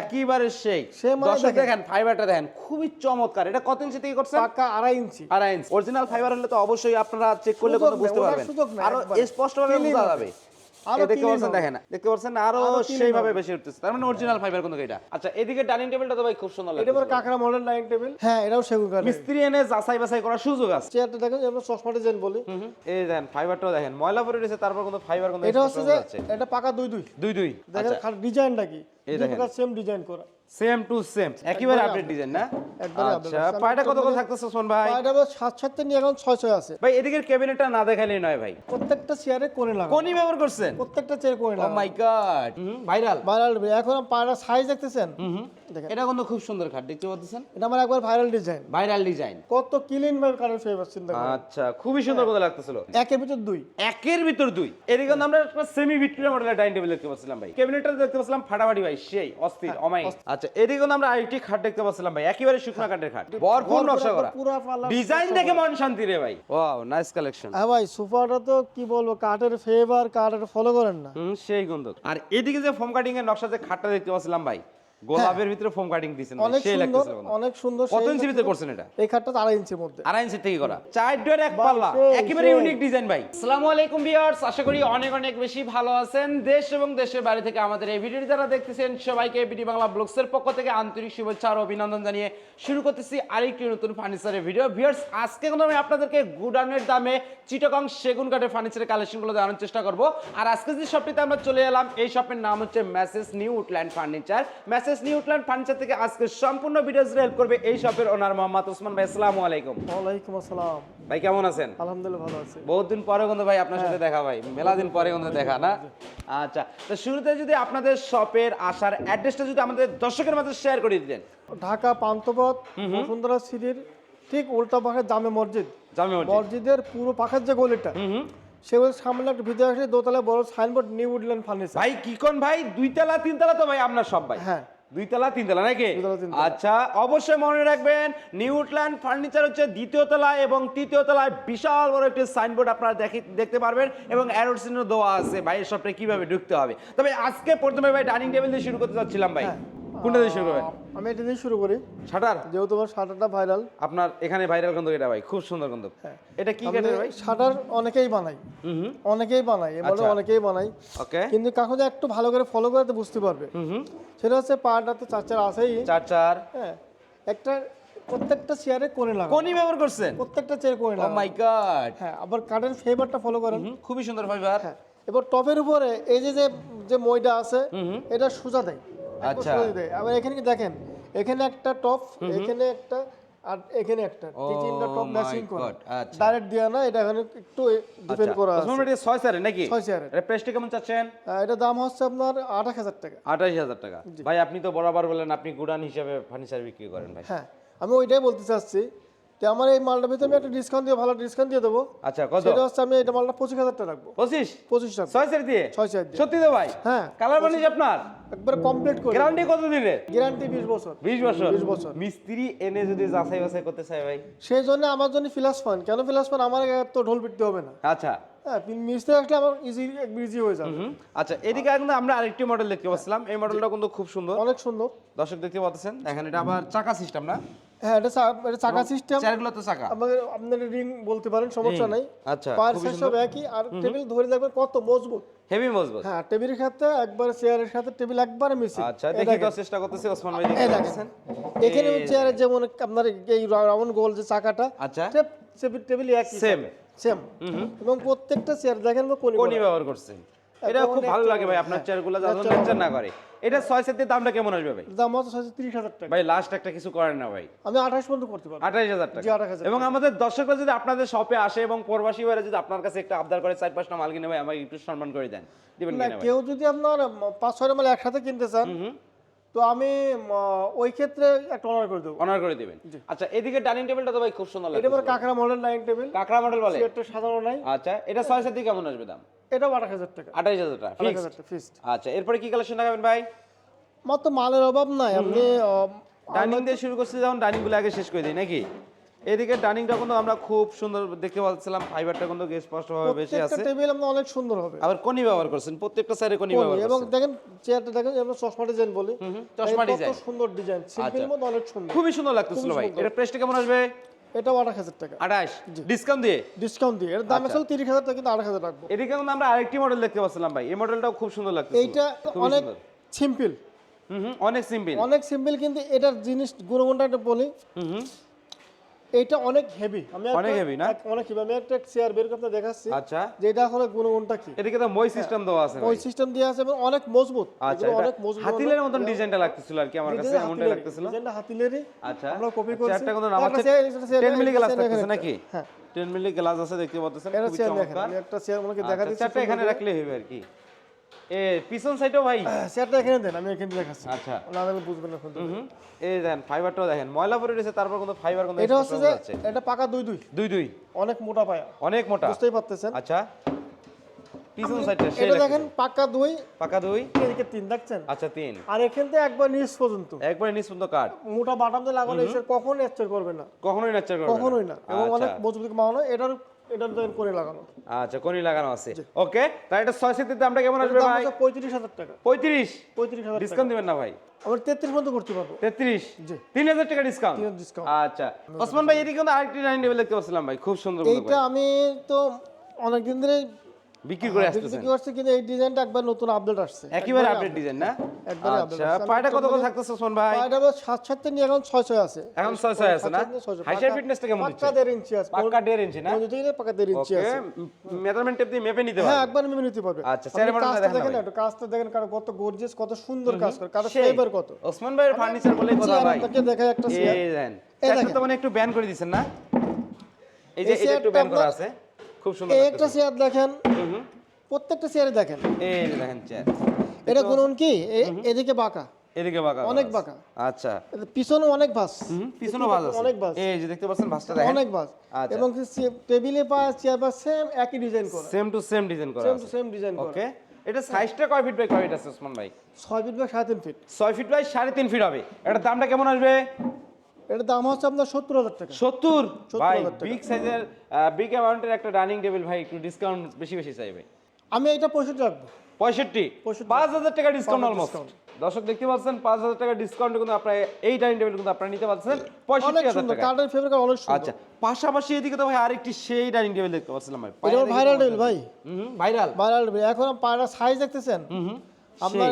একেবারে সেই। সে মানে দর্শক দেখেন। দেখেন ফাইবারটা দেখেন খুবই চমৎকার। এটা কত ইঞ্চি থেকে করছেন? পাকা আড়াই ইঞ্চি আড়াই ইঞ্চি অরিজিনাল ফাইবার হলে তো অবশ্যই আপনারা চেক করলে কত বুঝতে পারবেন। আর স্পষ্ট ভাবে বোঝা যাবে। দেখতে পাচ্ছেন দেখেন দেখতে পাচ্ছেন আরও আরও সেইভাবে বেশি উঠতেছে। তার মানে অরিজিনাল ফাইবার কিন্তু এটা আচ্ছা এদিকে ডাইনিং টেবিলটা তো ভাই খুব সুন্দর এটা পরে লাগছে মডেল ডাইনিং টেবিল হ্যাঁ এটাও সেগুন মিস্ত্রি এনে যাচাই বাছাই করার সুযোগ আছে। চেয়ারটা দেখেন আমরা চশমা ডিজাইন বলি। এই দেখেন ফাইবারটাও দেখেন। ময়লা পরে রয়েছে তারপর কিন্তু ফাইবার কিন্তু এটা হচ্ছে যে এটা পাকা দুই দুই। দুই দুই। দেখেন আচ্ছা। ডিজাইনটা কি? এই দেখেন। সেম ডিজাইন করা। সেম টু সেম একেবারে আপডেট ডিজাইন না? আচ্ছা পায়টা কত কত থাকতেছে ওসমান ভাই? এটা আবার সাত সাতটা নিয়ে এখন ছয় ছয় আছে। ভাই এদিকের ক্যাবিনেটটা না দেখালেই নয় ভাই। প্রত্যেকটা চেয়ারে কোণে লাগা কোনি ব্যবহার করছেন? প্রত্যেকটা চেয়ার কোণে লাগা oh my god viral viral এখন পায়রা সাইজ দেখতেছেন? দেখেন। এটা কিন্তু খুব সুন্দর খাট দেখতে পাচ্ছেন? এটা আমার একবার ভাইরাল ডিজাইন ভাইরাল ডিজাইন কত ক্লিন ভাবে কালার ফেভার চিন্তা আচ্ছা খুবই সুন্দর কথা লাগতেছিল। একের ভিতর দুই। একের ভিতর দুই। এদিকে আমরা একটা সেমি ভিক্টোরিয়া মডেলের ডাইনিং টেবিল দেখতে পাচ্ছিলাম ভাই। ক্যাবিনেটটা দেখতে পাচ্ছিলাম ফাটাফাটি ভাই সেই অস্থির অমাই আচ্ছা এদিকে কিন্তু আমরা আরেকটি খাট দেখতে পাচ্ছিলাম ভাই একেবারে শুকনা কাঠের খাট। ভরপুর নকশা করা। ডিজাইন দেখে মন শান্তি রে ভাই। ওয়াও নাইস কালেকশন হ্যাঁ ভাই সোফাটা তো কি বলব কাঠের ফেভার কাঠের ফলো করেন না। হুম সেই গন্ধ। আর এদিকে যে ফোম কাটিং এর নকশা যে খাটটা দেখতে পাচ্ছিলাম ভাই গোলাপের ভিতরে ফোম কাটিং ভাই, অনেক সুন্দর অনেক সুন্দর কত ইঞ্চি ভিতরে করছেন এটা? এই খাটটা তো আড়াই ইঞ্চির মধ্যে। আড়াই ইঞ্চি থেকে করা। চার ডোর এক পাল্লা। একেবারে ইউনিক ডিজাইন ভাই। আসসালামু আলাইকুম ভিউয়ার্স আশা করি অনেক অনেক বেশি ভালো আছেন। দেশ এবং দেশের বাইরে থেকে আমাদের এই ভিডিওটি যারা দেখতেছেন সবাইকে বিডি বাংলা ব্লগসের পক্ষ থেকে আন্তরিক শুভেচ্ছা আর অভিনন্দন জানিয়ে শুরু করতেছি আরেকটি নতুন ফার্নিচারের ভিডিও ভিউয়ার্স আজকে কিন্তু আমি আপনাদেরকে গুডাউনের দামে চিটাগং সেগুন কাঠের ফার্নিচারের কালেকশনগুলো জানার চেষ্টা করব। আর আজকে যে শপটিতে আমরা চলে এলাম এই শপের নাম হচ্ছে messrs new Woodland furniture messrs new Woodland furniture থেকে আজকে সম্পূর্ণ ভিডিওস হেল্প করবে এই শপের ওনার মোহাম্মদ ওসমান ভাই আসসালামু আলাইকুম। ওয়ালাইকুম আসসালাম। ভাই কেমন আছেন? আলহামদুলিল্লাহ ভালো আছে। বহুত দিন পরে কিন্তু ভাই আপনার সাথে দেখা ভাই। মেলা দিন পরে কিন্তু দেখা না? আচ্ছা তো শুরুতে যদি আপনাদের শপের আসার অ্যাড্রেসটা যদি আমাদের দর্শকের মাঝে শেয়ার করে দিতেন। ঢাকা পান্থপথ বসুন্ধরা সিটির ঠিক উল্টা পাশে জামে মসজিদ। জামি মসজিদ। মসজিদের পুরো পাশের যে গলিটা। সেগুলো সামনে একটা ভিতরে আসলে দোতলায় বড় সাইনবোর্ড নিউ উডল্যান্ড ফার্নিচার ভাই কি কোন ভাই? দুই তলা তিন তলা তো ভাই আপনার সব ভাই। হ্যাঁ। দুই তলা তিন তলা নাকি। আচ্ছা অবশ্যই মনে রাখবেন নিউটল্যান্ড ফার্নিচার হচ্ছে দ্বিতীয় তলায় এবং তৃতীয় তলায় বিশাল বড় একটি সাইনবোর্ড আপনারা দেখি- দেখতে পারবেন এবং অ্যারোড সিনও দেওয়া আছে ভাইয়ের সবটা কীভাবে ঢুকতে হবে তবে আজকে প্রথমে ভাই ডাইনিং টেবিল দিয়ে শুরু করতে চাচ্ছিলাম ভাই হ্যাঁ। কোনটা দিয়ে শুরু করবেন? আমি এটা দিয়ে শুরু করি। শাটার? যেহেতু আমার শাটারটা ভাইরাল আপনার এখানে ভাইরাল গন্ধ এটা ভাই খুব সুন্দর গন্ধ। হ্যাঁ। এটা কি কাঠের ভাই? শাটার অনেকেই হুম অনেকেই বানাই এবার আচ্ছা। অনেকেই বানাই। ওকে। কিন্তু কাকুদা একটু ভালো করে ফলো করে তো বুঝতে পারবে। সেটা হচ্ছে পাটা তো চার চার আছেই। চার চার হ্যাঁ। একটা প্রত্যেকটা চেয়ারে কোণে লাগা কোনি ব্যবহার করছেন? প্রত্যেকটা চেয়ার কোণে ও মাই গড হ্যাঁ আবার কাঠের ফেভারটা ফলো করেন। খুবই সুন্দর ফাইবার হ্যাঁ। এবার টপের উপরে এই যে যে যে মইটা আছে। এটা সোজা দেয়। আচ্ছা। আবার এখানে দেখেন? এখানে একটা টপ এখানে একটা আর এখানে একটা। তিনটা টপ Oh ম্যাচিং করা। আচ্ছা। ডাইরেক্ট দেয়া না এটা এখানে একটু ডিপেন্ড করা আছে। ওসমান এটা ছয় স্যারের নাকি? ছয় চেয়ারের এটা প্রাইসটা কেমন চাচ্ছেন? এটা দাম হচ্ছে আপনার আঠাশ হাজার টাকা। আঠাশ হাজার টাকা। ভাই আপনি তো বরাবর বলেন আপনি গুডান হিসেবে ফার্নিচার বিক্রি করেন ভাই। হ্যাঁ আমি ওইটাই বলতে চাচ্ছি। আমার এই ভিতরে আমি একটা ডিসকাউন্ট দিয়ে ভালো ডিসকাউন্ট দিয়ে দেবো। আচ্ছা কত? সেটা হচ্ছে আমি এটা মালটা পঁচিশ হাজার টাকা রাখব। পঁচিশ? পঁচিশ টাকা ছয় দিয়ে? ছয় দিয়ে। সত্যি তো ভাই? হ্যাঁ। কালার আপনার? একবারে কমপ্লিট করে। গ্যারান্টি কত দিনের গ্যারান্টি বিশ বছর। বিশ বছর? বিশ বছর। মিস্ত্রি এনে যদি যাচাই বাছাই করতে চাই ভাই? সেই জন্য আমার জন্য ফিলাস ফান কেন ফিলাস ফান আমার তো ঢোল পিটতে হবে না। আচ্ছা। হ্যাঁ মিস্ত্রি আসলে আমার ইজি ইজি হয়ে যাবে। আচ্ছা এদিকে কিন্তু আমরা আরেকটি মডেল দেখতে পাচ্ছিলাম। এই মডেলটা কিন্তু খুব সুন্দর। অনেক সুন্দর। দর্শক দেখতে পাচ্ছেন? দেখেন এটা আবার চাকা সিস্টেম না? হ্যাঁ এটা এটা চাকা সিস্টেম চেয়ারগুলো তো চাকা। আমাদের আপনার রিং বলতে পারেন সমস্যা নাই। আচ্ছা পার সাইজ সব একই আর টেবিল ধরে দেখবেন কত মজবুত। হেভি মজবুত। হ্যাঁ টেবিলের সাথে একবার চেয়ারের সাথে টেবিল একবারে মিশে আচ্ছা দেখি দেওয়ার চেষ্টা করতেছি ওসমান ভাই দেখেন। এখানে চেয়ারে যেমন আপনার এই রাউন্ড গোল যে চাকাটা আচ্ছা। টেবিল একই। সেম সেম এবং প্রত্যেকটা চেয়ার দেখেন কোন কোনি ব্যবহার করছেন এটা খুব ভালো লাগে ভাই আপনার চেয়ারগুলো যাতে টেনশন না করে। এটা ছয় সেটের দামটা কেমন আসবে ভাই? দাম হচ্ছে ছয়শো তিরিশ হাজার টাকা। ভাই লাস্ট একটা কিছু করেন না ভাই। আমি আঠাশ পর্যন্ত করতে পারব। আঠাশ হাজার টাকা। জি, 28,000 এবং আমাদের দর্শকরা যদি আপনাদের শপে আসে এবং প্রবাসী ভাইরা যদি আপনার কাছে একটা আবদার করে চার পাঁচটা মাল কিনে ভাই আমাকে একটু সম্মান করে দেন। দিবেন না কেউ যদি আপনার পাঁচ ছয় মাল একসাথে কিনতে চান তো আমি ওই ক্ষেত্রে একটা অনার করে দেবো। অনার করে দিবেন। আচ্ছা এদিকে ডাইনিং টেবিলটা তো ভাই খুব সুন্দর লাগে এটা লাগে কাকড়া মডেল ডাইনিং টেবিল কাকড়া মডেল বলে? একটা সাধারণ নাই। আচ্ছা এটা ছয় দিকে কেমন আসবে দাম? এটাও আঠাশ হাজার টাকা। আঠাইশ হাজার টাকা ফিক্সড আচ্ছা এরপরে কি কালেকশন লাগাবেন ভাই? মত মালের অভাব নাই আপনি ডাইনিং দিয়ে শুরু করছি যেমন ডাইনিংগুলো আগে শেষ করে দিই নাকি? এদিকে ডাইনিংটা কিন্তু আমরা খুব সুন্দর দেখতে পাচ্ছিলাম ফাইবারটা কিন্তু স্পষ্টভাবে বেশি প্রত্যেকটা আছে। টেবিল আপনার অনেক সুন্দর হবে। আবার কোনি ব্যবহার করছেন প্রত্যেকটা সাইডে কোনি ব্যবহার এবং দেখেন চেয়ারটা দেখেন আমরা চশমা ডিজাইন বলি। চশমা এই কত সুন্দর ডিজাইন সিম্পল। মধ্যে অনেক সুন্দর। খুবই সুন্দর লাগতেছিল ভাই। এটা প্রাইসটা কেমন আসবে? এটাও আঠাশ হাজার টাকা। আঠাশ? ডিসকাউন্ট দিয়ে? ডিসকাউন্ট দিয়ে। এর দাম আচ্ছা। আসলে তিরিশ হাজার টাকা কিন্তু আঠাশ হাজার রাখব। এদিকে কিন্তু আমরা আরেকটি মডেল দেখতে পাচ্ছিলাম ভাই। এই মডেলটাও খুব সুন্দর লাগতেছিল। এইটা খুবই অনেক সিম্পল হুম হুম অনেক সিম্পল অনেক সিম্পল কিন্তু এটার জিনিস গুণগুণটা একটা বলি। হুম অনেক হেভি আমি অনেক heavy না? অনেক হেভি আমি একটা চেয়ার বের করতে দেখাচ্ছি। আচ্ছা। যে এটা আসলে গুণগুণটা কি? এদিকে তো মই সিস্টেম দেওয়া আছে। ওই সিস্টেম দিয়ে আছে এবং অনেক মজবুত। আচ্ছা অনেক মজবুত। হাতিলের মতন ডিজাইনটা লাগতেছিল আর কি আমার কাছে এমনটা লাগতেছিল। ডিজাইনটা হাতিলেরই। আচ্ছা। আমরা কপি করছি। চেয়ারটা কিন্তু নামাচ্ছে একটা চেয়ার- একটা চেয়ার- 10 মিলি গ্লাস থাকতেছে নাকি? হ্যাঁ। 10 মিলি গ্লাস আছে দেখতে পাচ্ছেন এটা দেখেন চমৎকার। একটা চেয়ার দেখা আচ্ছা, দিচ্ছি চেয়ারটা এখানে রাখলে হবে আর কি। এ পিছন সাইডেও ভাই? চেয়ারটা এখানে দেন আমি এখানে দেখাচ্ছি। আচ্ছা। না বুঝবেন না কিন্তু। এই দেখেন ফাইবারটাও দেখেন। ময়লা পড়ে রয়েছে তারপর কিন্তু ফাইবার কিন্তু এটা হচ্ছে যে এটা পাকা দুই দুই। দুই দুই? অনেক মোটা পায়া। অনেক মোটা? বুঝতেই পারতেছেন? আচ্ছা। পিছন সাইডটা সেই এটা দেখেন। পাকা দুই। পাকা দুই? এদিকে তিন দেখছেন? আচ্ছা তিন। আর এখান থেকে একবার নিচ পর্যন্ত। একবারে নিচ পর্যন্ত কাট। মোটা বাটাম দিয়ে লাগানো এসে কখনো এক্সচার করবে না। কখনোই নাচার করবে না। কখনোই না। এবং অনেক আচ্ছা। মজবুত মানো এটার দেখেন লাগানো। আচ্ছা কোনি লাগানো আছে। ওকে তাহলে এটা ছয় সিটির দামটা কেমন আসবে ভাই? হচ্ছে পঁয়ত্রিশ হাজার টাকা। ডিসকাউন্ট দিবেন না ভাই? আমরা তেত্রিশ পর্যন্ত করতে পারব। জি। টাকা ডিসকাউন্ট ডিসকাউন্ট আচ্ছা। ওসমান ভাই এদিকে কিন্তু আরেকটি ডাইনিং টেবিল দেখতে পাচ্ছিলাম ভাই খুব সুন্দর আমি তো অনেকদিন ধরে বিক্রি করে আসতেছেন বিক্রি করছি কিন্তু এই ডিজাইনটা একবার নতুন আপডেট আসছে। একেবারে আপডেট ডিজাইন না? একবারে আচ্ছা পায়টা কত কত থাকতেছে ওসমান ভাই? এটা আবার সাত সাতটা নিয়ে এখন ছয় ছয় আছে। এখন ছয় ছয় আছে না? পাক্কা- ফিটনেসটা কেমন দিচ্ছে? পাক্কা দেড় ইঞ্চি আছে। পাক্কা দেড় ইঞ্চি না? যদি দিলে পাক্কা দেড় ইঞ্চি ওকে মেজারমেন্ট টেপ দিয়ে মেপে নিতে হ্যাঁ একবার মেনে নিতে পারবে। আচ্ছা, চেয়ারের মডেলটা দেখেন দেখেন একটু কাজটা দেখেন কারও কত গর্জিয়াস কত সুন্দর কাজ করে কারও সেই। ফ্লেভার কত। ওসমান ভাইয়ের ফার্নিচার বলে কথা ভাই। আপনাকে দেখাই একটা চেয়ার। এই দেন দেখেন। তো মানে একটু ব্যান করে দিচ্ছেন না? এই যে এটা একটু ব্যান করা আছে। খুব সুন্দর একটা চেয়ার দেখেন। প্রত্যেকটা চেয়ারে দেখেন। এই দেখেন চেয়ার এটা গুণন কি? এদিকে বাঁকা। এদিকে বাঁকা অনেক বাঁকা। আচ্ছা। পিছনে অনেক ভাস পিছনে আছে। অনেক ভাঁজ। এই যে দেখতে পাচ্ছেন ভাঁজটা দেখেন। অনেক ভাস আচ্ছা। এবং টেবিলে পা চেয়ার পা সেম একই ডিজাইন করা। সেম টু সেম ডিজাইন করা সেম টু আছে। সেম ডিজাইন করা। ওকে এটা সাইজটা কয় ফিট বাই কয় ফিট আছে ওসমান ভাই? ছয় ফিট বা সাড়ে তিন ফিট ছয় ফিট বাই সাড়ে তিন ফিট হবে। এটার দামটা কেমন আসবে? এটার দাম হচ্ছে আপনার সত্তর হাজার টাকা। সত্তর? ভাই বিগ সাইজের বিগ অ্যামাউন্টের একটা ডাইনিং টেবিল ভাই একটু ডিসকাউন্ট বেশি বেশি চাইবে। আমি এটা পঁয়ষট্টি রাখব। পঁয়ষট্টি? পাঁচ হাজার টাকা ডিসকাউন্ট অলমোস্ট দর্শক দেখতে পাচ্ছেন পাঁচ হাজার টাকা ডিসকাউন্ট কিন্তু আপনার এই ডাইনিং টেবিল কিন্তু আপনারা নিতে পারছেন পঁয়ষট্টি হাজার টাকা কার্ডের ফেভার অনেক সুন্দর। আচ্ছা পাশাপাশি এদিকে তো ভাই আরেকটি সেই ডাইনিং টেবিল দেখতে পাচ্ছিলাম ভাই। এটা ভাইরাল টেবিল ভাই। হুম ভাইরাল ভাইরাল টেবিল এখন পায়রা সাইজ দেখতেছেন? হুম আপনার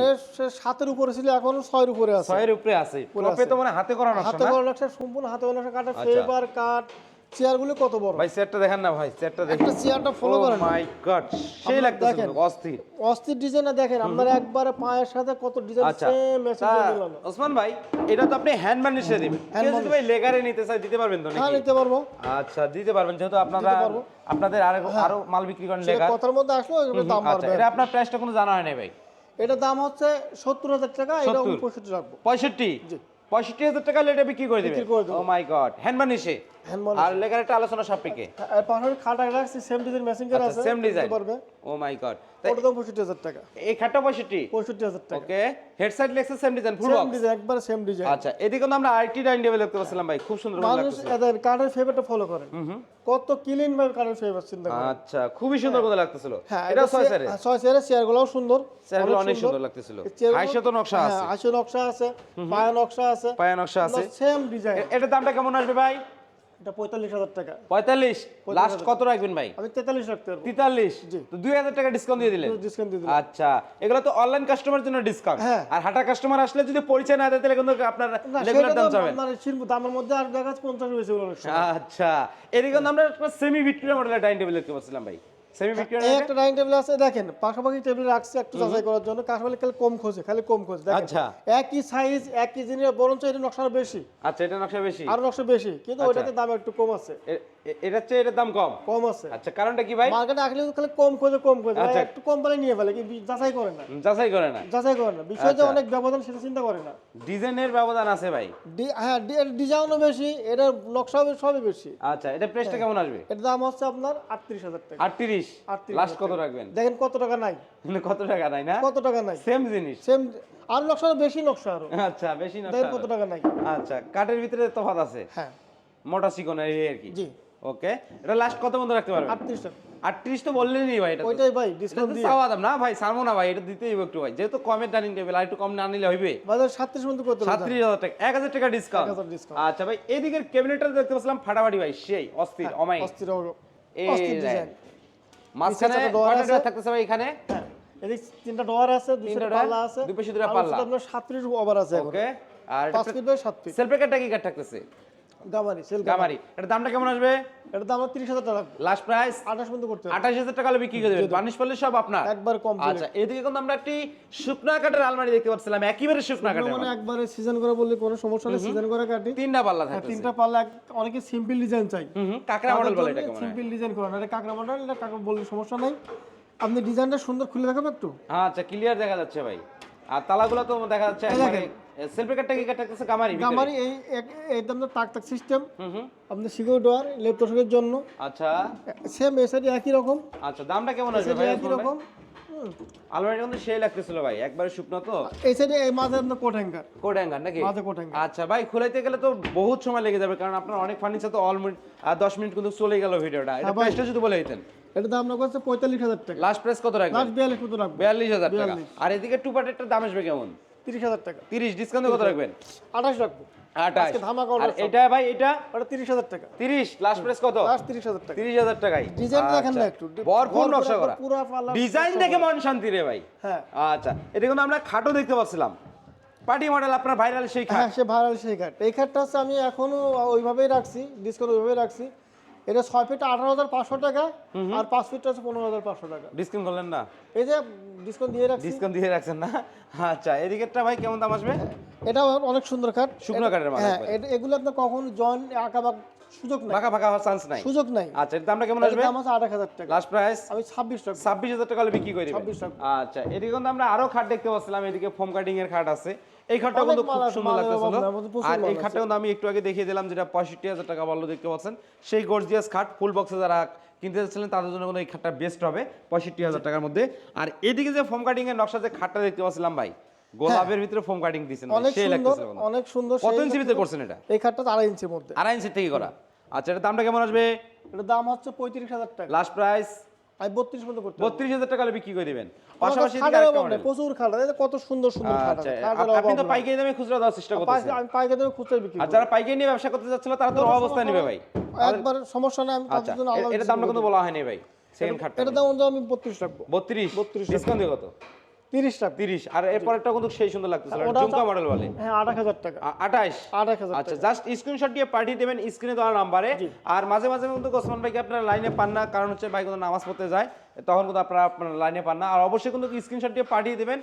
সাতের উপরে ছিল এখন ছয়ের উপরে আছে। ছয়ের উপরে আছে। টপে। তো মানে হাতে করা নকশা হাতে করা নকশা সম্পূর্ণ হাতে করা নকশা কাঠের আচ্ছা। ফেভার কাঠ চেয়ারগুলো কত বড়? ভাই সেটটা দেখেন না ভাই সেটটা দেখেন। একটা চেয়ারটা ফলো করেন। মাই গড সেই লাগতেছে। অস্থির। অস্থির ডিজাইন দেখেন আপনার একবারে পায়ের সাথে কত ডিজাইন আচ্ছা সেম মেশিন মিলানো ওসমান ভাই এটা তো আপনি হ্যান্ড বার্নিশে দিবেন। যদি ভাই লেগারে নিতে চায় দিতে পারবেন তো নাকি? হ্যাঁ নিতে পারব। আচ্ছা দিতে পারবেন যেহেতু আপনারা। আপনাদের আরও আরও মাল বিক্রি করেন লেগার। কথার মধ্যে আসলো দাম আচ্ছা বাড়বে এটা আপনার প্রাইসটা কোনো জানা হয় না ভাই? এটা দাম হচ্ছে সত্তর হাজার টাকা এটা 70 পঁয়ষট্টি রাখব। পঁয়ষট্টি। পয়ষট্টি হাজার টাকা এটা বিক্রি করে দেবো। ও মাই গড হ্যান্ড মনে আর লেগার একটা আলোচনা সাপেক্ষে। আর পাশাপাশি খাটা রাখছি সেম ডিজাইন মেশিন করা আচ্ছা আছে সেম ডিজাইন পারবে। ও মাই গড ওটা দাম? পঁয়ষট্টি হাজার টাকা। এই খাটটা পঁয়ষট্টি? পঁয়ষট্টি হাজার টাকা। Okay headset লেক্সের same design full same design একবার সেম ডিজাইন আচ্ছা এদিকে আমরা আইটি ডাইনিং টেবিল দেখতে ভাই খুব সুন্দর ভালো মানুষ কাঠের ফেভারটা ফলো করেন। কত ক্লিন ভাবে কাঠের ফেভার চিন্তা করেন। আচ্ছা খুবই সুন্দর কথা লাগতেছিল। হ্যাঁ এটা সারে হ্যাঁ, ছয় চেয়ারের চেয়ারগুলোও সুন্দর চেয়ারগুলো অনেক সুন্দর লাগতেছিল। হাইসে তো নকশা আছে। হ্যাঁ নকশা আছে পায়া নকশা আছে। পায়া নকশা আছে। সেম ডিজাইন এ- এটার দামটা কেমন আসবে ভাই? এটা পঁয়তাল্লিশ হাজার টাকা। পঁয়তাল্লিশ? লাস্ট কত রাখবেন ভাই? আমি তেতাল্লিশ রাখতে পারব। তেতাল্লিশ? তো দুই হাজার টাকা ডিসকাউন্ট দিয়ে দিলেন? ডিসকাউন্ট দিয়ে আচ্ছা এগুলো তো অনলাইন কাস্টমার জন্য ডিসকাউন্ট হ্যাঁ। আর হাটা কাস্টমার আসলে যদি পরিচয় না দেয় তাহলে কিন্তু আপনার রেগুলার দাম দামের মধ্যে আর দেখা যাচ্ছে পঞ্চাশ। আচ্ছা এদিকে আমরা সেমি ভিক্টোরিয়া মডেলের ডাইনিং টেবিল দেখতে পাচ্ছিলাম ভাই। সেমি এই একটা ডাইনিং টেবিল আছে দেখেন পাশাপাশি টেবিল রাখছি একটু যাচাই করার জন্য। কাশমালি খালি কম খোঁজে খালি কম খোঁজে দেখেন। আচ্ছা। একই সাইজ একই জিনিস বরঞ্চ এটা নকশা বেশি। আচ্ছা এটা নকশা বেশি। আর নকশা বেশি কিন্তু আচ্ছা। ওইটাতে দাম একটু কম আছে। এ- এ- এটার চেয়ে এটার দাম কম? কম আছে। আচ্ছা কারণটা কি ভাই? মার্কেটে আসলে খালি কম খোঁজে কম খোঁজে। আচ্ছা। একটু কম বলে নিয়ে ফেলে কি যাচাই করে না। যাচাই করে না। যাচাই করে না। বিষয় যে আচ্ছা। অনেক ব্যবধান সেটা চিন্তা করে না। ডিজাইনের ব্যবধান আছে ভাই। হ্যাঁ ডিজাইনও বেশি এটার নকশাও সবই বেশি। আচ্ছা এটা প্রাইসটা কেমন আসবে? এটার দাম হচ্ছে আপনার আটত্রিশ হাজার টাকা। আটত্রিশ? 38,000 লাস্ট কত রাখবেন? দেখেন কত টাকা নাই। কত টাকা নাই না? কত টাকা নাই। সেম জিনিস। সেম আর নকশা বেশি নকশা আরও। আচ্ছা বেশি নকশা কত টাকা নাই। আচ্ছা কাঠের ভিতরে তফাৎ আছে? হ্যাঁ। মোটা চিকন এই আর কি? জি। ওকে এটা লাস্ট কত মধ্যে রাখতে পারবেন আটত্রিশ টাকা আটত্রিশ তো বললেনই ভাই এটা ওইটাই ভাই ডিসকাউন্ট দিয়ে। চাওয়া দাম না ভাই ছাড়বো না ভাই এটা দিতেই হবে একটু ভাই। যেহেতু কমের ডাইনিং টেবিল আর একটু কম না নিলে হইবে। বাজার সাতত্রিশ মধ্যে করতে পারবেন সাতত্রিশ হাজার টাকা এক হাজার টাকা ডিসকাউন্ট 1000। আচ্ছা ভাই এদিকের ক্যাবিনেটটা দেখতে পাচ্ছিলাম ফাটাফাটি ভাই সেই অস্থির অমাই অস্থির এই মাঝখানে কয়টা থাকতেছে ভাই এখানে? হ্যাঁ এদিক তিনটা ডোয়ার আছে দুশো পাল্লা আছে। দুই পাশে দুইটা পাল্লা। আপনার সাতত্রিশ ওভার আছে ওকে আর পাঁচ ফিট বাই ফিট সেলফ প্যাকেটটা কি কাট থাকতেছে। গামারি সেল গামারি। এটা দামটা কেমন আসবে? এটা দাম তিরিশ হাজার টাকা। লাস্ট প্রাইস আঠাশ মধ্যে করতে হবে। আঠাশ হাজার টাকা হলে বিক্রি করে দেবেন। বার্নিশ পারলে সব আপনার। একবার কম আচ্ছা এদিকে কিন্তু আমরা একটি শুকনা কাঠের আলমারি দেখতে পাচ্ছিলাম। একেবারে শুকনা কাঠের মানে একবারে সিজন করে বললে কোনো সমস্যা নেই। সিজন করে কাটি তিনটা পাল্লা আর তিনটা পাল্লা অনেকে সিম্পল ডিজাইন চাই। কাকড়া মডেল বলে এটাকে সিম্পল ডিজাইন এটা কাকড়া মডেল এটা কাকড়া বললে সমস্যা নাই। আপনি ডিজাইনটা সুন্দর খুলে দেখাবেন একটু। আচ্ছা ক্লিয়ার দেখা যাচ্ছে ভাই। আর তালাগুলো তো দেখা যাচ্ছে সেলফ কি গামারি? গামারি এই এক- একদম তাক তাক সিস্টেম হুম হুম। আপনি সিকিউর ডোয়ার লেফট দর্শকের জন্য। আচ্ছা। সেম একই রকম। আচ্ছা দামটা কেমন আসবে ভাই একই রকম। আলমারিটা কিন্তু সেই লাগতেছিল ভাই একবারে শুকনো তো। এই সাইডে এই মাঝে আপনার কোট হ্যাঙ্গার কোড হ্যাঙ্গার নাকি? মাঝে কোট হ্যাঙ্গার আচ্ছা ভাই খুলাইতে গেলে তো বহুত সময় লেগে যাবে কারণ আপনার অনেক ফার্নিচার তো মিনিট আর দশ মিনিট কিন্তু চলে গেল ভিডিওটা। এটা হ্যাঁ প্রাইসটা যদি বলে দিতেন। এটা দাম পঁয়তাল্লিশ হাজার টাকা। লাস্ট প্রাইস কত রাখবেন? লাস্ট বিয়াল্লিশ বিয়াল্লিশ হাজার টাকা। আর এদিকে টু পার্টেরটার দাম আসবে কেমন? তিরিশ হাজার টাকা। তিরিশ ডিসকাউন্ট কত রাখবেন? আঠাশ রাখব। আঠাশ। ধামাকা আর এটা ভাই এটা? ওটা তিরিশ হাজার টাকা। তিরিশ লাস্ট প্রাইস কত? লাস্ট তিরিশ হাজার টাকা। তিরিশ হাজার টাকাই। ডিজাইন দেখেন না একটু। ভরপুর নকশা করা। পুরো ডিজাইন দেখে মন শান্তি রে ভাই। হ্যাঁ। আচ্ছা এটা কিন্তু আমরা খাটও দেখতে পাচ্ছিলাম। পার্টি মডেল আপনার ভাইরাল সেই খাট। হ্যাঁ সে ভাইরাল সেই কাঠ এই কাঠটা হচ্ছে আমি এখনও ওইভাবেই রাখছি ডিসকাউন্ট ওইভাবেই রাখছি। এটা ছয় ফিট আঠারো হাজার পাঁচশো টাকা আর পাঁচ ফিট আছে পনেরো হাজার পাঁচশো টাকা। ডিসকাউন্ট করলেন না? এই যে ডিসকাউন্ট দিয়ে রাখছি। ডিসকাউন্ট দিয়ে রাখছেন না? আচ্ছা এদিকেরটা ভাই কেমন দাম আসবে? এটা অনেক সুন্দর কাঠ শুকনো কাঠের হ্যাঁ এগুলো আপনার কখন জয়েন্ট আঁকা বা সুযোগ নাই। ফাঁকা হওয়ার চান্স নাই। সুযোগ নাই। আচ্ছা এর দামটা কেমন আসবে? দাম আছে আট হাজার টাকা। লাস্ট প্রাইস আমি ছাব্বিশ টাকা। ছাব্বিশ হাজার টাকা হলে বিক্রি করে দিবেন। 26 টাকা। আচ্ছা এদিকে কিন্তু আমরা আরও খাট দেখতে পাচ্ছিলাম এদিকে ফোম কাটিং এর খাট আছে। এই খাটটা কিন্তু খুব সুন্দর লাগতেছিল। আর এই খাটটা কিন্তু আমি একটু আগে দেখিয়ে দিলাম যেটা পঁয়ষট্টি হাজার টাকা বলল দেখতে পাচ্ছেন। সেই গর্জিয়াস খাট ফুল বক্সে যারা কিনতে চাচ্ছিলেন তাদের জন্য কিন্তু এই খাটটা বেস্ট হবে পঁয়ষট্টি হাজার টাকার মধ্যে। আর এদিকে যে ফোম কাটিং এর নকশা যে খাটটা দেখতে পাচ্ছিলাম ভাই গোলাপের ভিতরে ফোম কাটিং দিয়েছেন অনেক সুন্দর অনেক সুন্দর কত ইঞ্চি ভিতরে করছেন এটা? এই খাটটা আড়াই ইঞ্চির মধ্যে। আড়াই ইঞ্চি থেকে করা। আচ্ছা এটার দামটা কেমন আসবে? এটার দাম হচ্ছে পঁয়ত্রিশ হাজার টাকা। লাস্ট প্রাইস আমি বত্রিশ মতো করতে। বত্রিশ হাজার টাকা বিক্রি করে দিবেন। পাশাপাশি প্রচুর খাট কত সুন্দর সুন্দর খাট আচ্ছা আপনি তো পাইকারি দামে খুচরা দেওয়ার চেষ্টা করতেছেন। আমি পাইকারি দামে খুচরা বিক্রি আর যারা পাইকারি নিয়ে ব্যবসা করতে চাচ্ছিল তারা তো অবস্থা নেবে ভাই। একবার সমস্যা নাই আমি আচ্ছা তাদের জন্য আলাদা এ- এটার দামটা কিন্তু বলা হয়নি ভাই? সেকেন্ড খাটটা এটা দাম আমি বত্রিশ রাখব। বত্রিশ? 32 ডিসকাউন্ট দিয়ে কত? তিরিশ টাকা তিরিশ। আর এরপরটা কিন্তু সেই সুন্দর লাগতেছিল ওটা ঝুমকা মডেল বলে। হ্যাঁ আট হাজার টাকা। আঠাশ আট হাজার আচ্ছা জাস্ট স্ক্রিনশট দিয়ে পাঠিয়ে দেবেন স্ক্রিনে দেওয়া নাম্বারে আর মাঝে মাঝে কিন্তু ওসমান ভাইকে আপনারা লাইনে পান না কারণ হচ্ছে ভাই কিন্তু নামাজ পড়তে যায়। তখন কিন্তু আপনারা আপনার লাইনে পান না। আর অবশ্যই কিন্তু স্ক্রিনশট দিয়ে পাঠিয়ে দেবেন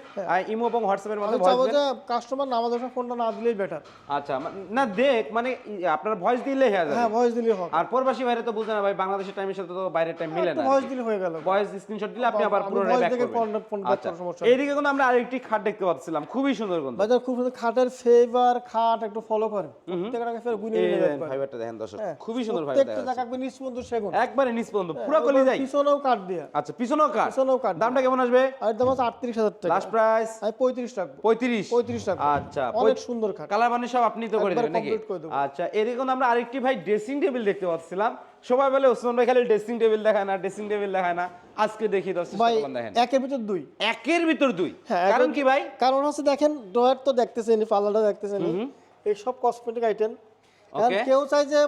ইমো এবং হোয়াটসঅ্যাপের মধ্যে ভয়েস কাস্টমার নামাজ আসা ফোনটা না দিলেই বেটার আচ্ছা না দেখ মানে আপনার ভয়েস দিলে হয়ে যাবে। হ্যাঁ ভয়েস দিলেই হবে। আর প্রবাসী বাইরে তো বুঝে না ভাই বাংলাদেশের টাইমের সাথে তো বাইরের টাইম মিলে না ভয়েস দিলে হয়ে গেল। ভয়েস স্ক্রিনশট দিলে আপনি আবার পুরো ব্যাক করবেন। আচ্ছা এইদিকে কিন্তু আমরা আরেকটি খাট দেখতে পাচ্ছিলাম খুবই সুন্দর কিন্তু। বাজার খুব সুন্দর খাটের ফেভার খাট একটু ফলো করেন। প্রত্যেকটা ফের গুনে দেখবেন ফাইবারটা দেখেন দর্শক হ্যাঁ, খুবই সুন্দর ফাইবার প্রত্যেকটা জায়গা একবার পর্যন্ত সেগুন। একবারে পর্যন্ত পুরো কলি যায় পিছনেও কাট দিয়া। আচ্ছা পিছনেও কাট পিছনেও কাট দামটা কেমন আসবে? আর দাম আছে আটত্রিশ হাজার টাকা। লাস্ট প্রাইস আমি পঁয়ত্রিশ টাকা পঁয়ত্রিশ? পঁয়ত্রিশ টাকা আচ্ছা অনেক সুন্দর কালার বানি সব আপনি তো করে দেবেন নাকি। আচ্ছা আমরা আরেকটি ভাই ড্রেসিং টেবিল দেখতে পাচ্ছিলাম। সবাই বলে ওসমান ভাই খালি ড্রেসিং টেবিল দেখায় না ড্রেসিং টেবিল দেখায় না। আজকে দেখি দেখেন। একের ভিতর দুই। একের ভিতর দুই? হ্যাঁ, কারণ কি ভাই? কারণ হচ্ছে দেখেন ড্রয়ার তো দেখতেছেন পাল্লাটা দেখতেছেন এই সব কসমেটিক আইটেম কেউ চাই যে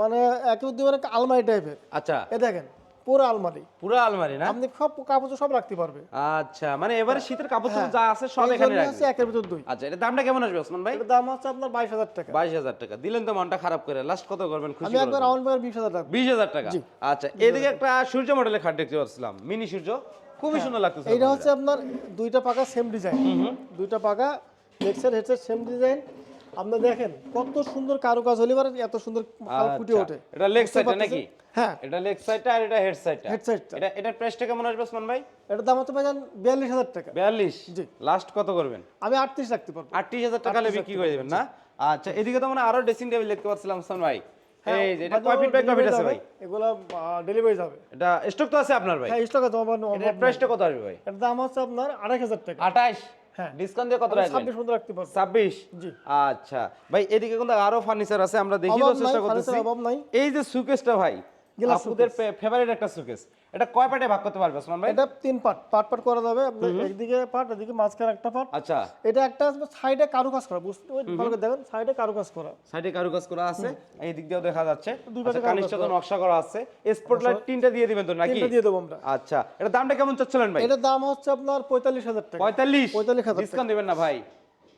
মানে একের দুই মানে আলমারি টাইপের আচ্ছা। এ দেখেন পুরো আলমারি। পুরো আলমারি না? আপনি সব কাপড় সব রাখতে পারবে। আচ্ছা মানে এবারে শীতের কাপড় হ্যাঁ। যা আছে সব এখানে রাখবেন একের ভিতর দুই। আচ্ছা এটা দামটা কেমন আসবে ওসমান ভাই? দাম হচ্ছে আপনার বাইশ হাজার টাকা। বাইশ হাজার টাকা। দিলেন তো মনটা খারাপ করে। লাস্ট কত করবেন? খুশি আমি একবার রাউন্ড বিশ হাজার টাকা। বিশ হাজার টাকা? আচ্ছা এদিকে একটা সূর্য মডেলের খাট দেখতে পাচ্ছিলাম। মিনি সূর্য। খুবই সুন্দর লাগতেছে এইটা হচ্ছে আপনার দুইটা পাকা সেম ডিজাইন দুইটা পাকা লেক্সার হেডসেট সেম ডিজাইন আপনি দেখেন কত সুন্দর কারুকাজ হলে পারে এত সুন্দর মাল ফুটে আচ্ছা, ওঠে। এটা লেগ সাইডটা নাকি? হ্যাঁ। এটা লেগ সাইডটা আর এটা হেড সাইডটা হেড সাইডটা এটা এটার প্রাইসটা কেমন আসবে ওসমান ভাই? এটার দাম ভাইজান বিয়াল্লিশ হাজার টাকা। বিয়াল্লিশ? জি। লাস্ট কত করবেন? আমি আটত্রিশ রাখতে পারব। আটত্রিশ হাজার টাকা হলে বিক্রি করে দেবেন না? আচ্ছা এদিকে তো মানে আরও ড্রেসিং টেবিল দেখতে পাচ্ছিলাম ওসমান ভাই। হ্যাঁ, এই এটা কয় ফিট বাই কয় ফিট আছে ভাই। এগুলো ডেলিভারি যাবে। এটা স্টক তো আছে আপনার ভাই। হ্যাঁ স্টক আছে আমার প্রাইসটা কত আসবে ভাই? এটার দাম হচ্ছে আপনার আড়াই হাজার টাকা। আঠাশ হ্যাঁ। ডিসকাউন্ট দিয়ে কত রাখবেন? ছাব্বিশ মতো রাখতে পারব। ছাব্বিশ? জি। আচ্ছা। ভাই এদিকে কিন্তু আরও ফার্নিচার আছে আমরা দেখি চেষ্টা করতেছি। furniture অভাব নাই। এই যে সুকেসটা ভাই ফেভারিট একটা সুকেস এটা কয় পার্টে ভাগ করতে পারবে ওসমান ভাই এটা তিন পার্ট পার্ট পার্ট করা যাবে। আপনার একদিকে পার্ট এদিকে মাঝখানে একটা পার্ট। আচ্ছা। এটা একটা সাইডে কারুকাজ করা বুঝতে ওই ভালো করে দেখেন সাইডে কারুকাজ করা। সাইডে কারুকাজ করা আছে এই দিক দিয়েও দেখা যাচ্ছে। দুই পাশে আচ্ছা কানিশটা নকশা করা আছে। স্পটলাইট তিনটা দিয়ে দিবেন তো নাকি? তিনটা দিয়ে দেবো আমরা। আচ্ছা এটা দামটা কেমন চাচ্ছিলেন ভাই? এটার দাম হচ্ছে আপনার পঁয়তাল্লিশ হাজার টাকা। পঁয়তাল্লিশ? 45,000 টাকা। ডিসকাউন্ট দিবেন না ভাই।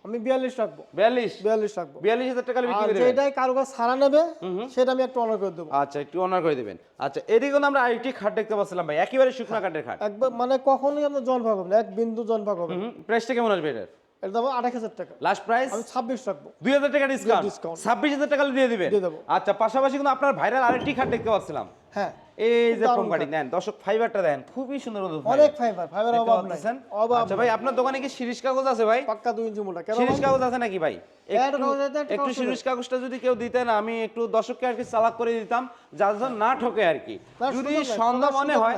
আমি বিয়াল্লিশ রাখব। বিয়াল্লিশ? বিয়াল্লিশ রাখব। বিয়াল্লিশ হাজার টাকা বিক্রি করে যেটাই কারুকাজ সারা নেবে সেটা আমি একটু অনার করে দেবো। আচ্ছা একটু অনার করে দিবেন। আচ্ছা এদিকে আমরা আরেকটি খাট দেখতে পাচ্ছিলাম ভাই। একেবারে শুকনো কাঠের খাট। একবার মানে কখনোই আপনার জন ভাগ হবে না এক বিন্দু জন ভাগ হবে। প্রাইসটা কেমন আসবে এটার? দাম টাকা। লাস্ট প্রাইস আমি রাখব। টাকা ডিসকাউন্ট টাকা দিয়ে দিবেন? আচ্ছা পাশাপাশি কিন্তু আপনার ভাইরাল আরেকটি খাট দেখতে পাচ্ছিলাম। হ্যাঁ এই যে ফোম কাটি নেন দর্শক ফাইবারটা দেন খুবই সুন্দর সুন্দর অনেক ফাইবার ফাইবার অভাব নাই। অভাব আচ্ছা ভাই আপনার দোকানে কি শিরিষ কাগজ আছে ভাই? পাক্কা দুই ইঞ্চি মোটা। কেন শিরিষ কাগজ আছে নাকি ভাই? একটু কাগজ আছে, একটা একটু কাগজ শিরিষ কাগজটা যদি কেউ দিতেন আমি একটু দর্শককে আর কি চালাক করে দিতাম যাতে যেন না ঠকে আর কি। যদি সন্দেহ মনে হয়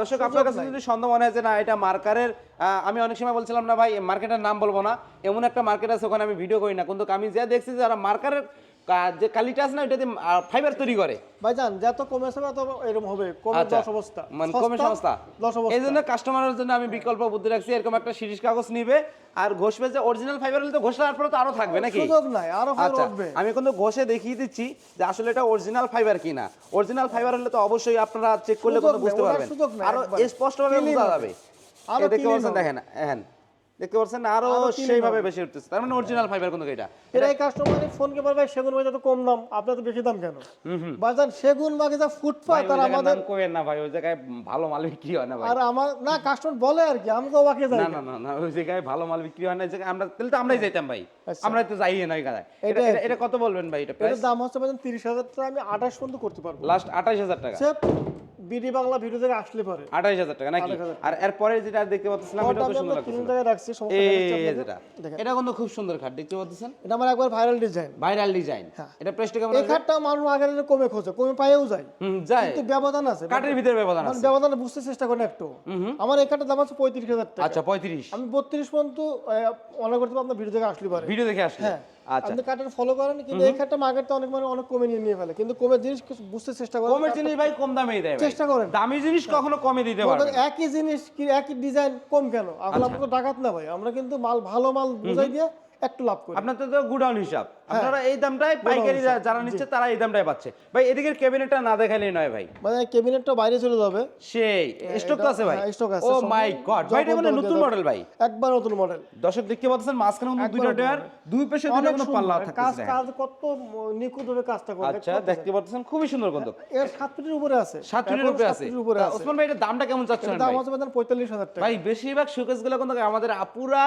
দর্শক আপনার কাছে যদি সন্দেহ মনে হয় যে না এটা মার্কারের আমি অনেক সময় বলছিলাম না ভাই মার্কেটের নাম বলব না এমন একটা মার্কেট আছে ওখানে আমি ভিডিও করি না। কিন্তু আমি যা দেখছি যে যারা মার্কারের যে কালিটা আছে না ওইটা দিয়ে ফাইবার তৈরি করে। ভাইজান যত কমেছে তত এরকম হবে কমে আচ্ছা। দশ অবস্থা। মানে কমে দশ এই অবস্থা। জন্য কাস্টমারের জন্য আমি বিকল্প বুদ্ধি রাখছি এরকম একটা শিরিষ কাগজ নিবে আর ঘষবে যে অরিজিনাল ফাইবার হলে তো ঘষার পরে তো আরও থাকবে নাকি? সুযোগ নাই আরও ফাইবার আচ্ছা উঠবে। আমি কিন্তু ঘষে দেখিয়ে দিচ্ছি যে আসলে এটা অরিজিনাল ফাইবার কিনা। অরিজিনাল ফাইবার হলে তো অবশ্যই আপনারা চেক করলে কিন্তু বুঝতে পারবেন। আরও স্পষ্ট ভাবে বোঝা যাবে। আরও দেখতে পাচ্ছেন দেখেন হ্যাঁ। দেখতে পাচ্ছেন আরও সেইভাবে বেশি উঠতেছে। তার মানে অরিজিনাল ফাইবার কিন্তু এটা এরা এই কাস্টমার ফোন কে বলবে সেগুন বাগিচা তো কম দাম আপনার তো বেশি দাম কেন? বাজার সেগুন ভাই, ফুটপাত আর আমাদের কইেন না ভাই ওই জায়গায় ভালো মাল বিক্রি হয় না ভাই। আর আমার না কাস্টমার বলে আর কি আমি তো বাকি যাই না। না না না ওই জায়গায় ভালো মাল বিক্রি হয় না জায়গায় আমরা তাহলে তো আমরাই যাইতাম ভাই। আচ্ছা। আমরা তো যাই না ওই এটা এটা- এটা কত বলবেন ভাই এটা প্রাইস দাম হচ্ছে তিরিশ হাজার টাকা আমি আঠাশ পর্যন্ত করতে পারব। লাস্ট আঠাশ হাজার টাকা। সে বিডি বাংলা ভিডিও থেকে আসলে পারে। আঠাশ হাজার টাকা নাকি? 28,000 আর এরপরে যেটা দেখতে পাচ্ছিলাম এটা তো সুন্দর তিন জায়গায় রাখছি যেটা। এটা কিন্তু খুব সুন্দর খাট দেখতে পাচ্ছেন এটা আমার একবার ভাইরাল ডিজাইন ভাইরাল ডিজাইন। এটা কেমন এই খাটটা মানুষ দিনে কমে খোঁজে কমে পাইও যায়। যায়। কিন্তু ব্যবধান আছে। কাঠের ভিতরে ব্যবধান মানে আছে। ব্যবধান বুঝতে চেষ্টা করেন একটু। আমার এই খাটটার দাম আছে পঁয়ত্রিশ হাজার টাকা। আচ্ছা পঁয়ত্রিশ। আমি বত্রিশ পর্যন্ত অনার করতে পারব আপনার ভিডিও থেকে আসলে পারে। ভিডিও দেখে আসলে? হ্যাঁ। আপনি কাটার ফলো করেন কিন্তু এই খাটটা মার্কেটে অনেক মানে অনেক কমে নিয়ে নিয়ে ফেলে। কিন্তু কমে জিনিস বুঝতে চেষ্টা করেন। কমের জিনিস ভাই কম দামেই দেয় চেষ্টা করেন। দামি জিনিস কখনো কমে দিতে পারবে একই জিনিস কি একই ডিজাইন কম কেন? আচ্ছা। আসলে ডাকাত না ভাই। আমরা কিন্তু মাল ভালো মাল বুঝাই দিয়ে একটু লাভ করি। আপনার তো গুডাউন হিসাব। আপনারা এই দামটাই পাইকারি যারা নিচ্ছে তারা এই দামটাই পাচ্ছে। ভাই এদিকের ক্যাবিনেটটা না দেখালেই নয় ভাই। মানে ক্যাবিনেটটা বাইরে চলে যাবে। সেই স্টক তো আছে ভাই। হ্যাঁ, stock আছে, ও মাই গড ভাই এটা মানে নতুন মডেল ভাই। একবার নতুন মডেল দর্শক দেখতে পাচ্ছেন মাঝখানে কিন্তু দুইটা টায়ার দুই পাশে অনেক কোনো পাল্লা কাজ কাজ কত নিখুঁত ভাবে কাজটা করে আচ্ছা দেখতে পাচ্ছেন খুবই সুন্দর কিন্তু এর সাত ফিটের উপরে আছে। সাত ফিটের উপরে আছে। ওসমান ভাই এটার দামটা কেমন চাচ্ছেন এটার দাম ভাই? হচ্ছে বেতন পঁয়তাল্লিশ হাজার টাকা। ভাই বেশিরভাগ শোকেসগুলো কিন্তু আমাদের আপুরা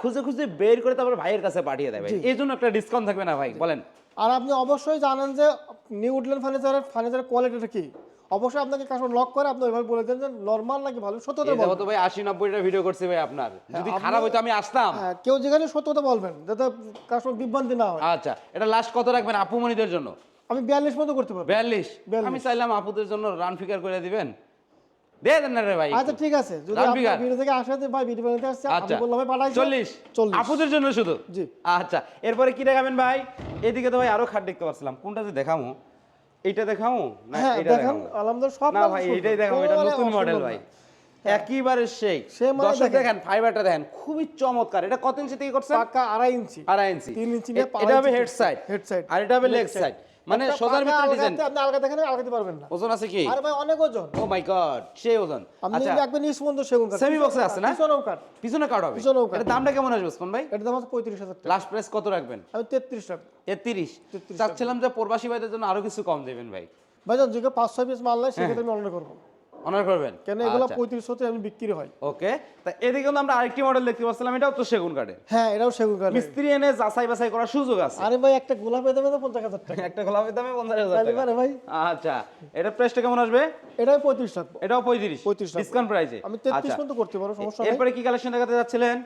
খুঁজে খুঁজে বের করে তারপর ভাইয়ের কাছে পাঠিয়ে দেয় ভাই। এই জন্য একটা ডিসকাউন্ট থাকবে না ভাই বলেন। আর আপনি অবশ্যই জানেন যে নিউ উডল্যান্ড ফার্নিচারের ফার্নিচারের কোয়ালিটিটা কি? অবশ্যই আপনাকে কাস্টমার লক করে আপনি ওইভাবে বলে দেন যে নর্মাল নাকি ভালো সত্যতা বলবেন তো ভাই আশি নব্বইটা ভিডিও করছি ভাই আপনার। যদি খারাপ হইতো আমি আসতাম। হ্যাঁ কেউ যেখানে সত্যতা বলবেন যাতে কাস্টমার বিভ্রান্তি না হয়। আচ্ছা এটা লাস্ট কত রাখবেন আপু মনিদের জন্য? আমি বিয়াল্লিশ মতো করতে পারব। বিয়াল্লিশ? বিয়াল্লিশ। আমি চাইলাম আপুদের জন্য রান ফিগার করে দিবেন। দিয়ে দেন না রে ভাই আচ্ছা ঠিক আছে। যদি রান ভিডিও থেকে আসে ভাই ভিডিও বানাতে আসছে আমি আচ্ছা বললাম ভাই পাঠাইছি চল্লিশ। চল্লিশ। আপুদের জন্য শুধু? জি। আচ্ছা এরপরে কি দেখাবেন ভাই? এদিকে তো ভাই আরও খাট দেখতে পাচ্ছিলাম কোনটা যে দেখামো? এইটা দেখামো? না হ্যাঁ এটা দেখেন আলহামদুলিল্লাহ সব না ভাই এটাই এটা নতুন মডেল ভাই। না। একেবারে সেই। সেই দর্শক দেখেন। দেখেন ফাইবারটা দেখেন। খুবই চমৎকার। এটা কত ইঞ্চি থেকে করছেন? পাকা আড়াই ইঞ্চি। আড়াই ইঞ্চি। তিন ইঞ্চি এটা হবে হেড সাইড হেড সাইড আর এটা হবে লেগ সাইড মানে সোজার ভিতরে ডিজাইন। আপনি আলগা দেখেন আলগা দিতে পারবেন না। ওজন আছে কি? আরে ভাই অনেক ওজন। ও মাই গড সেই ওজন। আচ্ছা একবার নিচ পর্যন্ত সেগুন কাঠ সেমি বক্সে আছে না? পিছনেও কাঠ পিছনে কাট হবে। পিছনেও কাট। এটা দামটা কেমন আসবে ওসমান ভাই? এর দাম আছে পঁয়ত্রিশ হাজার টাকা। লাস্ট প্রাইস কত রাখবেন? আমি তেত্রিশ টাকা তেত্রিশ? 33 চাচ্ছিলাম যে প্রবাসী ভাইদের জন্য আরও কিছু কম দেবেন ভাই। ভাইজান যদি পাঁচ ছয় পিস মাল লাগে সেটা সেক্ষেত্রে আমি অর্ডার করব। অনার করবেন। কেন এগুলো আচ্ছা, পঁয়ত্রিশ হতে আমি বিক্রি হয়। ওকে। তা এদিকে কিন্তু আমরা আরেকটি মডেল দেখতে পাচ্ছিলাম এটাও তো সেগুন কাঠের। হ্যাঁ এটাও সেগুন কাঠ মিস্ত্রি এনে যাচাই বাছাই করার সুযোগ আছে। আরে ভাই একটা গোলাপের দামে তো পঞ্চাশ হাজার টাকা। একটা গোলাপের দামে পঞ্চাশ হাজার টাকা। পারে ভাই। আচ্ছা এটা প্রাইসটা কেমন আসবে? এটাও পঁয়ত্রিশ রাখব। এটাও পঁয়ত্রিশ। 35 ডিসকাউন্ট প্রাইসে আমি তেত্রিশ পর্যন্ত করতে পারব সমস্যা নেই। এরপরে কি কালেকশন দেখাতে যাচ্ছিলেন?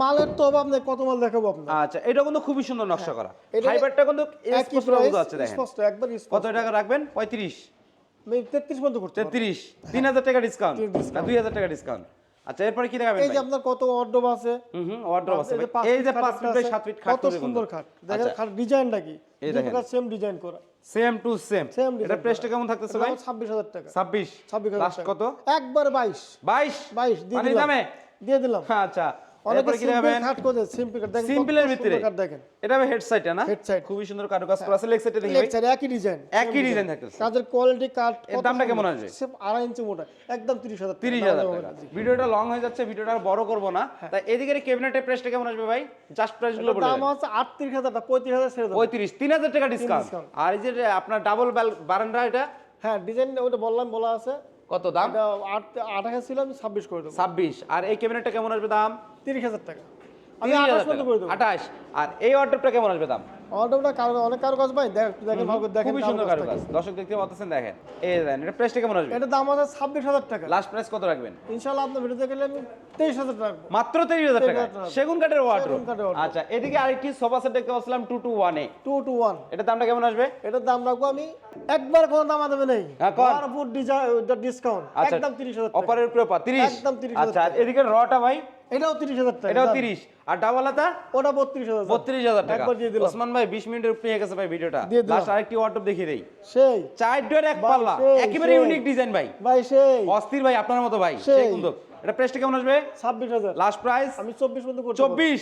মালের তো অভাব নেই কত মাল দেখাবো আপনার আচ্ছা এটা কিন্তু খুবই সুন্দর নকশা করা। ফাইবারটা কিন্তু একই প্রাইস দেখেন। স্পষ্ট একবার কত টাকা রাখবেন? পঁয়ত্রিশ। আমি তেত্রিশ পর্যন্ত করতে তেত্রিশ তিন হাজার টাকা ডিসকাউন্ট তিন discount। না দুই হাজার টাকা ডিসকাউন্ট আচ্ছা এরপরে কি দেখাবেন এই যে আপনার কত ওয়ার্ডরোব আছে? হুম হুম আছে এই যে ভাই। পাঁচ এই যে ফিট 5 ফিট বাই 7 ফিট খাট কত সুন্দর খাট। দেখেন খাট ডিজাইনটা কি? এই দেখেন। সেম ডিজাইন করা। সেম টু সেম সেম এটা প্রেসটা কেমন থাকতেছে ভাই? ছাব্বিশ হাজার টাকা। 26 ছাব্বিশ লাস্ট কত? একবার বাইশ। 22 বাইশ দিয়ে দিলাম। দিয়ে দিলাম। আচ্ছা। অনেকে এরপরে কি সিম্পল দেখাবেন? খাট করে সিম্পল খাট দেখেন সিম্পলের ভিতরে। দেখেন। এটা হেড সাইডটা না? Head side। খুবই সুন্দর কারুকাজ করা আছে লেগ সাইডে দেখি ভাই। লেকচার একই ডিজাইন একই ডিজাইন থাকতেছে কাজের কোয়ালিটি কাট দামটা কেমন আসবে? আড়াই ইঞ্চি মোটা একদম তিরিশ হাজার তিরিশ হাজার টাকা। ভিডিওটা লং হয়ে যাচ্ছে ভিডিওটা আর বড় করব না। তাই এদিকের ক্যাবিনেটের প্রাইসটা কেমন আসবে ভাই? জাস্ট প্রাইসগুলো বলে দাম আছে আটত্রিশ হাজার টাকা ছেড়ে ডিসকাউন্ট আর এই যে আপনার ডাবল বারান্দা এটা? হ্যাঁ ডিজাইন ওটা বললাম বলা আছে। কত দাম? আট ছিল আমি ছাব্বিশ করে দেবো। ছাব্বিশ। আর এই ক্যাবিনেটটা কেমন আসবে দাম? তিরিশ হাজার টাকা। আমি আঠাশ করে দেবো। আঠাশ। আর এই অর্ডারটা কেমন আসবে দাম? কারও অনেক কারও কাজ ভাই দেখ দেখেন ভালো দেখেন খুবই সুন্দর কারুকাজ দর্শক দেখতে পাচ্ছেন দেখেন। এই দেখেন এটা প্রাইসটা কেমন আসবে? এটা দাম আছে ছাব্বিশ হাজার টাকা। লাস্ট প্রাইস কত রাখবেন? ইনশাল্লাহ আপনার ভিডিও দেখলে আমি তেইশ হাজার টাকা মাত্র টাকা। 23,000 টাকা। সেগুন কাঠের। আচ্ছা এদিকে আরেকটি সোফা সেট দেখতে পাচ্ছিলাম টু টু ওয়ানে টু টু ওয়ান এটার দামটা কেমন আসবে? এটার দাম রাখব আমি একবার কোনো দাম দেবে নেই। হ্যাঁ, ভরপুর ডিসকাউন্ট আচ্ছা একদম তিরিশ হাজার টাকা। অপারের উপরে পা তিরিশ। একদম 30,000 আচ্ছা এদিকে রটা ভাই। এটাও তিরিশ হাজার টাকা এটাও তিরিশ। আর ডাবালাতা ওটা বত্রিশ হাজার বত্রিশ হাজার টাকা। দিয়ে দিলাম। ওসমান ভাই বিশ মিনিটের উপরে হয়ে গেছে ভাই ভিডিওটা। লাস্ট আরেকটি ওয়ার্ডরোব দেখিয়ে দেই। সেই। চার ডোর এক পাল্লা। একেবারে। ইউনিক ডিজাইন ভাই। ভাই সেই। অস্থির ভাই আপনার মতো ভাই। সেই। কুন্দক। এটা প্রাইসটা কেমন আসবে? ছাব্বিশ হাজার। লাস্ট প্রাইস আমি চব্বিশ পর্যন্ত চব্বিশ।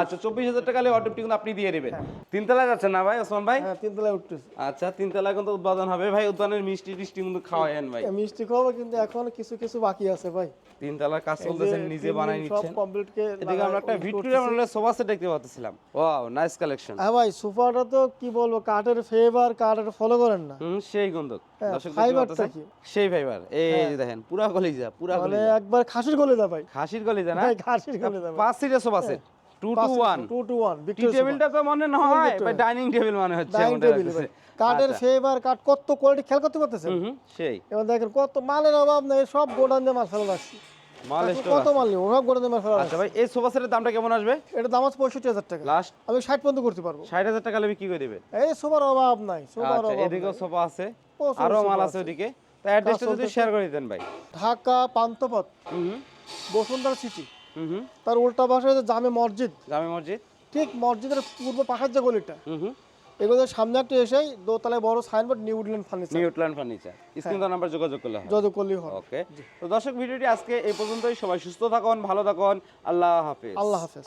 আচ্ছা চব্বিশ হাজার টাকা অর্ডারটি কিন্তু আপনি দিয়ে দিবেন। তিনতলায় যাচ্ছেন না ভাই ওসমান ভাই? হ্যাঁ তিনতলায় উঠতেছে। আচ্ছা তিনতলায় কিন্তু উদ্বোধন হবে ভাই মিষ্টি টিষ্টি কিন্তু খাওয়ায়েন ভাই। মিষ্টি খাওয়াবো কিন্তু এখন কিছু কিছু বাকি আছে ভাই। তিনতলার কাজ চলতেছেন নিজে বানাই সব কমপ্লিট কে এদিকে আমরা একটা ভিক্টোরিয়া মডেলের সোফা সেট দেখতে পাচ্ছিলাম ওয়াও নাইস কালেকশন হ্যাঁ ভাই সোফাটা তো কি বলব কাঠের ফেভার কাঠের ফলো করেন না। হুম সেই গন্ধক। হ্যাঁ, দর্শক দেখতে? সেই ফাইবার এই যে দেখেন পুরা পুরা মানে একবার খাসির গলে দা ভাই। খাসির কলিজা না? খাসির পাঁচ সিটের sofa set two two one two two one tea টেবিলটা তো মনে হয় ডাইনিং টেবিল মনে হচ্ছে। কাঠের আচ্ছা। ফেভার কাঠ কত কোয়ালিটি খেয়াল করতে পারতেছেন? হুম হুম, সেই। এবার দেখেন কত মালের অভাব নেই সব গোডাউন দিয়ে মাল ফেলা রাখছি মাল এখন স্টোর কত মাল নেই সব গোডাউন দিয়ে মাল ফেলা আচ্ছা ভাই এই সোফা সেটের দামটা কেমন আসবে? এটা দাম আছে টাকা। লাস্ট আমি ষাট পর্যন্ত করতে পারব। ষাট হাজার টাকা হলে বিক্রি করে এই সোফার অভাব নাই সোফার আচ্ছা অভাব সোফা আছে। আরও মাল আছে ওদিকে। তা অ্যাড্রেসটা যদি শেয়ার করে দিতেন ভাই। ঢাকা হুম, বসুন্ধরা সিটি তার উল্টা পাশে জামে মসজিদ। জামে মসজিদ। ঠিক মসজিদের পূর্ব পাখার যে গলিটা এগুলো সামনে একটা এসেই দোতলায় বড় signboard new Woodland furniture new Woodland furniture screen number যোগাযোগ করলে হবে। যোগাযোগ করলেই হবে। ওকে তো দর্শক ভিডিওটি আজকে এই পর্যন্তই। সবাই সুস্থ থাকুন ভালো থাকুন। আল্লাহ হাফেজ। আল্লাহ হাফেজ।